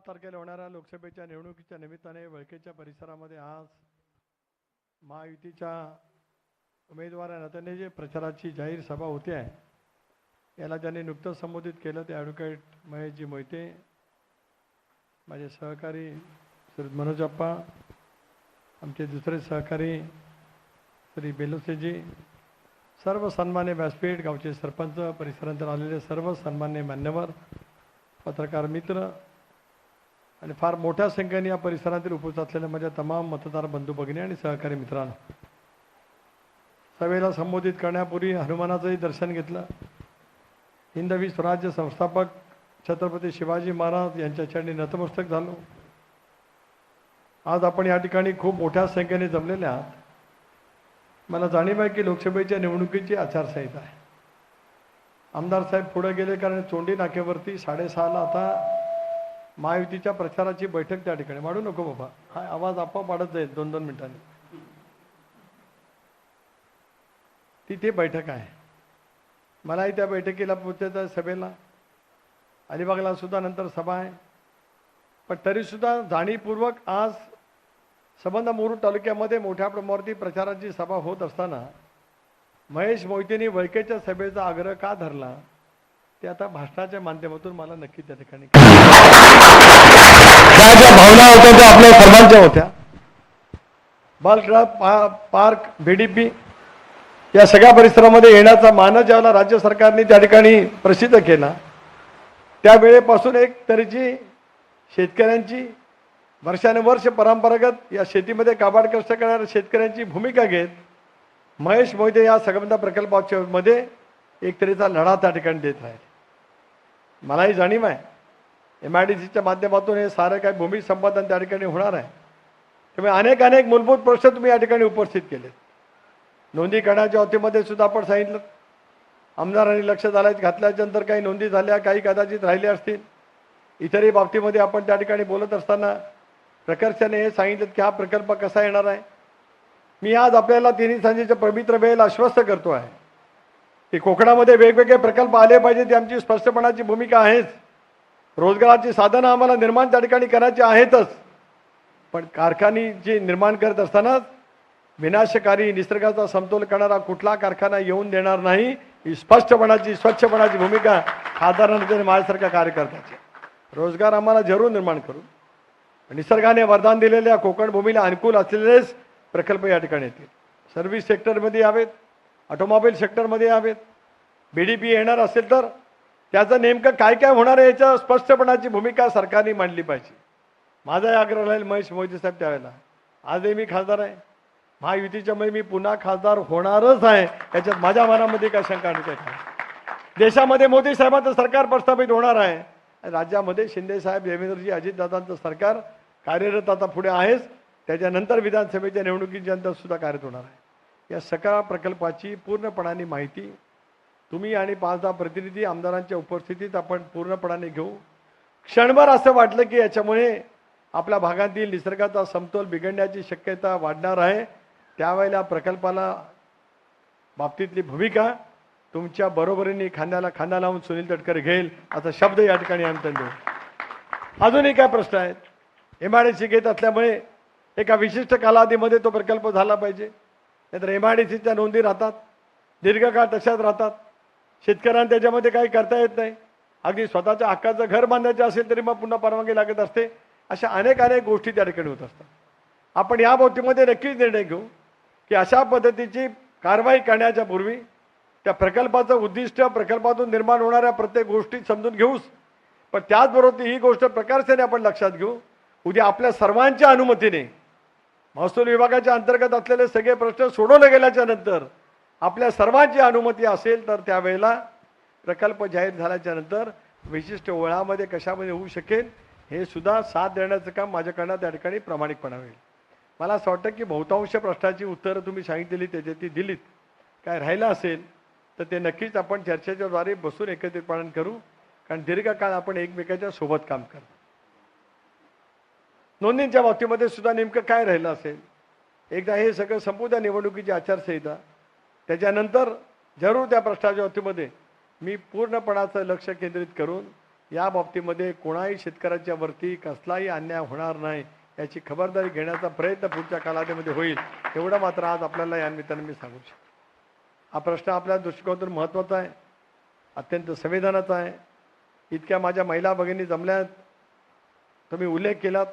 सात तारखेला होणाऱ्या लोकसभेच्या निवडणुकीच्या निमित्ताने वळकेच्या परिसरामध्ये आज महायुतीच्या उमेदवार या नात्याने जे प्रचाराची जाहीर सभा होते आहे. याला ज्यांनी नुकतंच संबोधित केलं ते ॲडव्होकेट महेशजी मोहिते माझे सहकारी श्री मनोजप्पा आमचे दुसरे सहकारी श्री बेलुसेजी सर्व सन्मान्य व्यासपीठ गावचे सरपंच परिसरांतर आलेले सर्व सन्मान्य मान्यवर पत्रकार मित्र आणि फार मोठ्या संख्येने या परिसरातील उपस्थित असलेल्या माझ्या तमाम मतदार बंधू भगिनी आणि सहकारी मित्रांनो सभेला संबोधित करण्यापूर्वी हनुमानाचंही दर्शन घेतलं. हिंदवी स्वराज्य संस्थापक छत्रपती शिवाजी महाराज यांच्या चरणी नतमस्तक झालो. आज आपण या ठिकाणी खूप मोठ्या संख्येने जमलेले आहात. मला जाणीव आहे की लोकसभेच्या निवडणुकीची आचारसंहिता आहे. आमदार साहेब पुढे गेले कारण चोंडी नाक्यावरती साडेसहाला आता महायुतीच्या प्रचाराची बैठक त्या ठिकाणी. वाढू नको बाबा. हा आवाज आपोआप वाढत जाईल दोन दोन मिनिटांनी तिथे बैठक आहे. मलाही त्या बैठकीला पोचायचं आहे सभेला. अलिबागला सुद्धा नंतर सभा आहे. पण तरीसुद्धा जाणीवपूर्वक आज संबंध मुरुड तालुक्यामध्ये मोठ्या प्रमाणावरती प्रचाराची सभा होत असताना महेश मोहितेंनी वैकेच्या सभेचा आग्रह का धरला? ते आता भाषणाच्या माध्यमातून मला नक्की त्या ठिकाणी त्या ज्या भावना होत्या त्या आपल्या सर्वांच्या होत्या. बालक्रीडा पा पार्क बीडीपी या सगळ्या परिसरामध्ये येण्याचा मानस ज्यावेळेला राज्य सरकारने त्या ठिकाणी प्रसिद्ध केला त्यावेळेपासून एक तऱ्हेची शेतकऱ्यांची वर्षानुवर्ष परंपरागत या शेतीमध्ये काबाड कष्ट करणाऱ्या शेतकऱ्यांची भूमिका घेत महेश मोहिते या सगळ्या प्रकल्पाच्या मध्ये एक तऱ्हेचा लढा त्या ठिकाणी देत आहे मलाही जाणीव आहे. एम आय डी सीच्या माध्यमातून हे सारं काही भूमी संपादन त्या ठिकाणी होणार आहे. त्यामुळे अनेक अनेक मूलभूत प्रश्न तुम्ही या ठिकाणी उपस्थित केलेत. नोंदी करण्याच्या अवतीमध्ये सुद्धा आपण सांगितलं. आमदारांनी लक्ष घालाय घातल्याच्यानंतर काही नोंदी झाल्या काही कदाचित राहिल्या असतील. इतरही बाबतीमध्ये आपण त्या ठिकाणी बोलत असताना प्रकर्षाने हे सांगितलं की हा प्रकल्प कसा येणार आहे. मी आज आपल्याला तिन्ही सांजेच्या पवित्र वेळेला आश्वस्त करतो आहे. की कोकणामध्ये वेगवेगळे प्रकल्प आले पाहिजेत ती आमची स्पष्टपणाची भूमिका आहेच. रोजगाराची साधनं आम्हाला निर्माण त्या ठिकाणी करायची आहेतच. पण कारखानी जे निर्माण करत असतानाच विनाशकारी निसर्गाचा समतोल करणारा कुठला कारखाना येऊन देणार नाही ही स्पष्टपणाची स्वच्छपणाची भूमिका खासदारांनी माझ्यासारख्या कार्यकर्त्याची रोजगार आम्हाला जरूर निर्माण करू. निसर्गाने वरदान दिलेल्या कोकण भूमीला अनुकूल असलेलेच प्रकल्प या ठिकाणी येतील. सर्व्हिस सेक्टरमध्ये यावेत. ऑटोमोबाईल सेक्टरमध्ये यावेत. बी डी पी येणार असेल तर त्याचं नेमकं काय काय होणार आहे याच्या स्पष्टपणाची भूमिका सरकारने मांडली पाहिजे. माझाही आग्रह राहील महेश मोदी साहेब त्यावेळेला. आजही मी खासदार आहे. महायुतीच्यामुळे मी पुन्हा खासदार होणारच आहे. याच्यात माझ्या मनामध्ये काय शंका नाही. देशामध्ये मोदी साहेबांचं सरकार प्रस्थापित होणार आहे. राज्यामध्ये शिंदेसाहेब देवेंद्रजी अजितदादांचं सरकार कार्यरत आता पुढे आहेच. त्याच्यानंतर विधानसभेच्या निवडणुकीच्या नंतर सुद्धा कार्यरत होणार आहे. या सकाळ प्रकल्पाची पूर्णपणाने माहिती. तुम्ही आणि पाच दहा प्रतिनिधी आमदारांच्या उपस्थितीत आपण पूर्णपणाने घेऊ. क्षणभर असं वाटलं की याच्यामुळे आपल्या भागातील निसर्गाचा समतोल बिघडण्याची शक्यता वाढणार आहे. त्यावेळेला प्रकल्पाला बाबतीतली भूमिका तुमच्या बरोबरीने खांद्याला खांदा लावून सुनील तटकरे घेईल असा शब्द या ठिकाणी आम्ही देऊ. अजूनही काय प्रश्न आहेत? एम आय डी सी घेत असल्यामुळे एका विशिष्ट कालावधीमध्ये तो प्रकल्प झाला पाहिजे. नाहीतर एम आय डी सीच्या नोंदी राहतात दीर्घकाळ तशाच राहतात. शेतकऱ्यांना त्याच्यामध्ये काही करता येत नाही. अगदी स्वतःच्या हक्काचं घर बांधायचं असेल तरी मग पुन्हा परवानगी लागत असते. अशा अनेक अनेक गोष्टी त्या ठिकाणी होत असतात. आपण या बाबतीमध्ये नक्कीच निर्णय घेऊ की अशा पद्धतीची कारवाई करण्याच्या पूर्वी त्या प्रकल्पाचं उद्दिष्ट प्रकल्पातून निर्माण होणाऱ्या प्रत्येक गोष्टी समजून घेऊच पण त्याचबरोबर ही गोष्ट प्रकारसेने आपण लक्षात घेऊ. उद्या आपल्या सर्वांच्या अनुमतीने महसूल विभागाच्या अंतर्गत असलेले सगळे प्रश्न सोडवले गेल्याच्यानंतर आपल्या सर्वांची अनुमती असेल तर त्यावेळेला प्रकल्प जाहीर झाल्याच्यानंतर विशिष्ट ओळामध्ये कशामध्ये होऊ शकेल हे सुद्धा साथ देण्याचं काम माझ्याकडनं त्या ठिकाणी प्रामाणिकपणा होईल. मला असं वाटतं की बहुतांश प्रश्नाची उत्तरं तुम्ही सांगितलेली त्याच्यात ती दिलीत. काय राहिलं असेल तर ते नक्कीच आपण चर्चेच्याद्वारे बसून एकत्रितपणे करू. कारण दीर्घकाळ आपण एकमेकाच्या सोबत काम करतो. नोंदींच्या बाबतीमध्ये सुद्धा नेमकं काय राहिलं असेल? एकदा हे सगळं संपू द्या निवडणुकीची आचारसंहिता. त्याच्यानंतर जरूर त्या प्रश्नाच्या बाबतीमध्ये मी पूर्णपणाचं लक्ष केंद्रित करून या बाबतीमध्ये कोणाही शेतकऱ्याच्या वरती कसलाही अन्याय होणार नाही याची खबरदारी घेण्याचा प्रयत्न पुढच्या कालावधीमध्ये होईल एवढं मात्र आज आपल्याला या निमित्तानं मी सांगू शकतो. हा प्रश्न आपल्या दृष्टिकोनातून महत्त्वाचा आहे अत्यंत संवेदनाचा आहे. इतक्या माझ्या महिला भगिनी जमल्यात तुम्ही उल्लेख केलात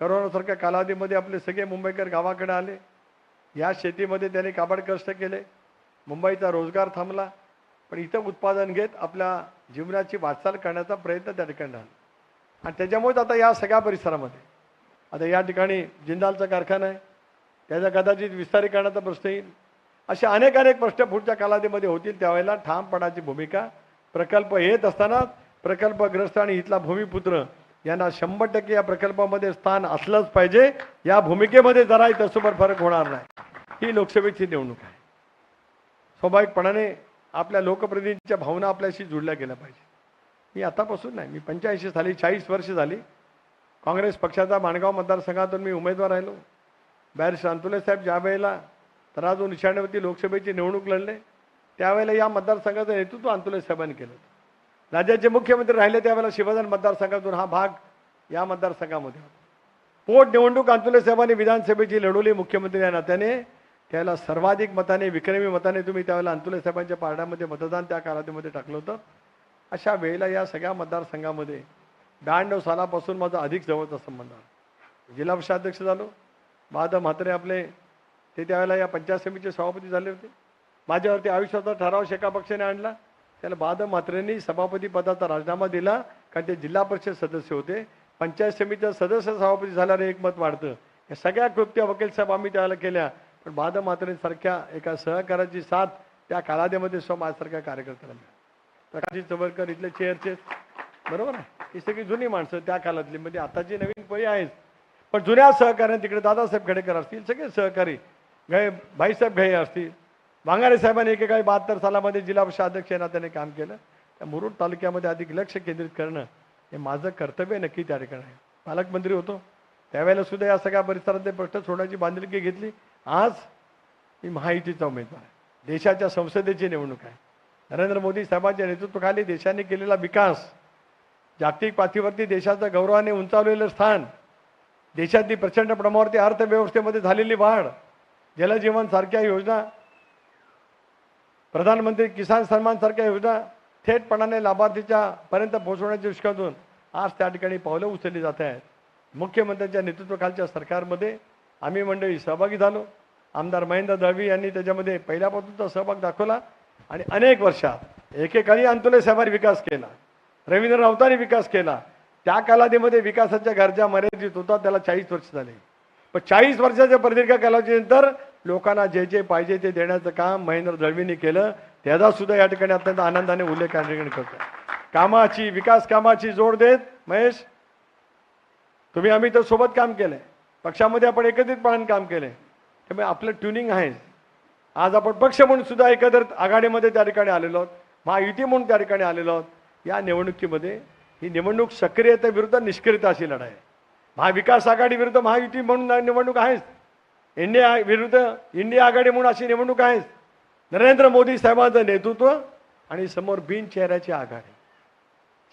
करोनासारख्या कालावधीमध्ये आपले सगळे मुंबईकर गावाकडे आले. या शेतीमध्ये त्यांनी काबाड कष्ट केले. मुंबईचा रोजगार थांबला. पण इथं उत्पादन घेत आपल्या जीवनाची वाटचाल करण्याचा प्रयत्न त्या ठिकाणी झाला. आणि त्याच्यामुळेच आता या सगळ्या परिसरामध्ये आता या ठिकाणी जिंदालचा कारखाना आहे. त्याचा कदाचित विस्तारीकरणाचा प्रश्न येईल. असे अनेक अनेक प्रश्न पुढच्या कालावधीमध्ये होतील. त्यावेळेला ठामपणाची भूमिका प्रकल्प येत असताना प्रकल्पग्रस्त आणि इथला भूमिपुत्र यांना शंभर टक्के या प्रकल्पामध्ये स्थान असलंच पाहिजे. या भूमिकेमध्ये जराही तसोबर फरक होणार नाही. ही लोकसभेची निवडणूक आहे. स्वाभाविकपणाने आपल्या लोकप्रतिनिधींच्या भावना आपल्याशी जुळल्या गेल्या पाहिजे. मी आतापासून नाही मी पंच्याऐंशी साली चाळीस वर्ष झाली. काँग्रेस पक्षाचा माणगाव मतदारसंघातून मी उमेदवार राहिलो. बाहेर अंतुले साहेब ज्या वेळेला तराजू निशाण्यावरती लोकसभेची निवडणूक लढले त्यावेळेला या मतदारसंघाचं नेतृत्व अंतुले साहेबांनी केलं होतं. राज्याचे मुख्यमंत्री राहिले त्यावेळेला शिवजन मतदारसंघातून हा भाग या मतदारसंघामध्ये होता. पोट निवडणूक साहेबांनी विधानसभेची लढवली मुख्यमंत्री या नात्याने. त्याला सर्वाधिक मताने विक्रमी मताने तुम्ही त्यावेळेला अंतुले साहेबांच्या पारड्यामध्ये मतदान त्या कालावधीमध्ये टाकलं होतं. अशा वेळेला या सगळ्या मतदारसंघामध्ये ब्याण्णव सालापासून माझा अधिक जवळचा संबंध आहे जिल्हा पक्षाध्यक्ष झालो. बाद म्हात्रे आपले ते त्यावेळेला या पंचायत समितीचे सभापती झाले होते. माझ्यावरती आयुष्याचा ठराव शेका पक्षाने आणला. त्याला बाद म्हात्रेंनी सभापती पदाचा राजीनामा दिला कारण ते जिल्हा परिषद सदस्य होते. पंचायत समितीचा सदस्य सभापती झाल्याने एक मत वाढतं. या सगळ्या कृत्य वकील साहेब आम्ही त्याला केल्या पण बाद म्हात्रेंसारख्या एका सहकाराची साथ त्या कालावधीमध्ये स्व माझ्यासारख्या कार्यकर्त्याला मिळाली. प्रकाशजी चवरकर इथले चेअरचे बरोबर आहे? ही सगळी जुनी माणसं त्या काळातली म्हणजे आताची नवीन पळी आहेत. पण जुन्या सहकार्याने तिकडे दादासाहेब खेडेकर असतील सगळे सहकारी. घय भाईसाहेब घाई असतील. भांगारे साहेबांनी एकेकाळी बहात्तर सालामध्ये जिल्हा परिषद अध्यक्ष या नात्याने काम केलं. त्या मुरुड तालुक्यामध्ये अधिक लक्ष केंद्रित करणं हे माझं कर्तव्य नक्की त्या ठिकाणी. आहे पालकमंत्री होतो. त्यावेळेला सुद्धा या सगळ्या परिसरातले प्रश्न सोडण्याची बांधिलकी घेतली. आज मी महायुतीचा उमेदवार आहे. देशाच्या संसदेची निवडणूक आहे. नरेंद्र मोदी साहेबांच्या नेतृत्वाखाली देशाने केलेला विकास जागतिक पातळीवरती देशाचं गौरवाने उंचावलेलं स्थान देशातली प्रचंड प्रमाणावरती अर्थव्यवस्थेमध्ये झालेली वाढ जलजीवन सारख्या योजना प्रधानमंत्री किसान सन्मानसारख्या योजना थेटपणाने लाभार्थीच्या पर्यंत पोहोचवण्याच्या दृष्टीकोनातून आज त्या ठिकाणी पावलं उचलली जात आहेत. मुख्यमंत्र्यांच्या नेतृत्वाखालच्या सरकारमध्ये आम्ही मंडळी सहभागी झालो. आमदार महेंद्र दळवी यांनी त्याच्यामध्ये पहिल्यापासूनचा सहभाग दाखवला आणि अनेक वर्षात एकेकाळी अंतुले साहेबांनी विकास केला रवींद्र राऊतांनी विकास केला. त्या कालावधीमध्ये विकासाच्या गरजा मर्यादित होता त्याला चाळीस वर्ष झाले. पण चाळीस वर्षाच्या प्रदीर्घ कालावधीनंतर लोकांना जे जे पाहिजे ते देण्याचं काम महेंद्र दळवींनी केलं. त्याचा सुद्धा या ठिकाणी अत्यंत आनंदाने उल्लेख या ठिकाणी करतो. कामाची विकास कामाची जोड देत महेश तुम्ही आम्ही तर सोबत काम केलंय. पक्षामध्ये आपण एकत्रितपणाने काम केलंय. त्यामुळे आपलं ट्युनिंग आहे. आज आपण पक्ष म्हणून सुद्धा एकत्र आघाडीमध्ये त्या ठिकाणी आलेलो आहोत. महायुती म्हणून त्या ठिकाणी आलेलो आहोत. या निवडणुकीमध्ये ही निवडणूक सक्रियतेविरुद्ध निष्क्रियता अशी लढाई आहे. महाविकास आघाडी विरुद्ध महायुती म्हणून निवडणूक आहेच. इंडिया विरुद्ध इंडिया आघाडी म्हणून अशी निवडणूक आहे. नरेंद्र मोदी साहेबांचं नेतृत्व आणि समोर बिन चेहऱ्याची आघाडी.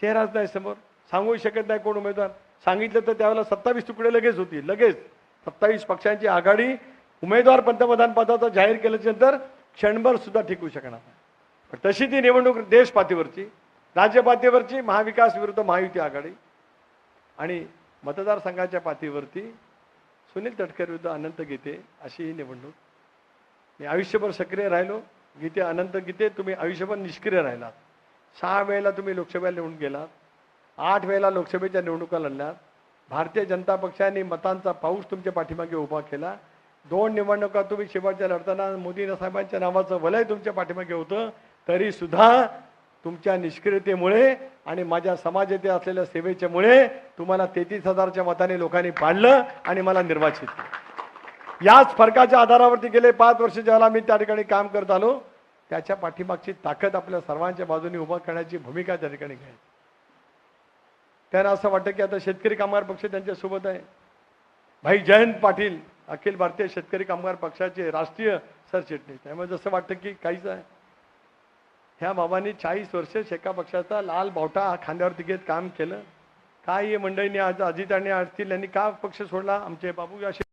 चेहराच नाही समोर. सांगू शकत नाही कोण उमेदवार. सांगितलं तर त्यावेळेला सत्तावीस तुकडे लगेच होती. लगेच. सत्तावीस पक्षांची आघाडी उमेदवार पंतप्रधान पदाचा जाहीर केल्याच्यानंतर क्षणभर सुद्धा टिकू शकणार पण तशी ती निवडणूक देश पातळीवरची राज्य पातळीवरची महाविकास विरुद्ध महायुती आघाडी आणि मतदारसंघाच्या पातळीवरती सुनील तटकर विरुद्ध अनंत गीते अशी ही निवडणूक. मी आयुष्यभर सक्रिय राहिलो. गीते अनंत गीते तुम्ही आयुष्यभर निष्क्रिय राहिलात. सहा वेळेला तुम्ही लोकसभेला निवडून गेलात. आठ वेळेला लोकसभेच्या निवडणुका लढल्यात. भारतीय जनता पक्षाने मतांचा पाऊस तुमच्या पाठीमागे उभा केला. दोन निवडणुका तुम्ही शेवटच्या लढताना मोदी साहेबांच्या नावाचं वलय तुमच्या पाठीमागे होतं. तरीसुद्धा तुमच्या निष्क्रियतेमुळे आणि माझ्या समाजात असलेल्या सेवेच्यामुळे तुम्हाला तेहतीस हजारच्या मताने लोकांनी पाडलं आणि मला निर्वाचित केलं. याच फरकाच्या आधारावरती गेले पाच वर्ष ज्याला मी त्या ठिकाणी काम करत आलो त्याच्या पाठीमागची ताकद आपल्या सर्वांच्या बाजूने उभा करण्याची भूमिका त्या ठिकाणी घ्यायची. त्यांना असं वाटतं की आता शेतकरी कामगार पक्ष त्यांच्यासोबत आहे. भाई जयंत पाटील अखिल भारतीय शेतकरी कामगार पक्षाचे राष्ट्रीय सरचिटणीस. त्यामुळे जसं वाटतं की काहीच आहे. ह्या बाबांनी चाळीस वर्ष शेका पक्षाचा लाल बावटा खांद्यावरती घेत काम केलं. काय हे मंडळींनी आज अजित आणि असतील यांनी का पक्ष सोडला? आमचे बाबू असे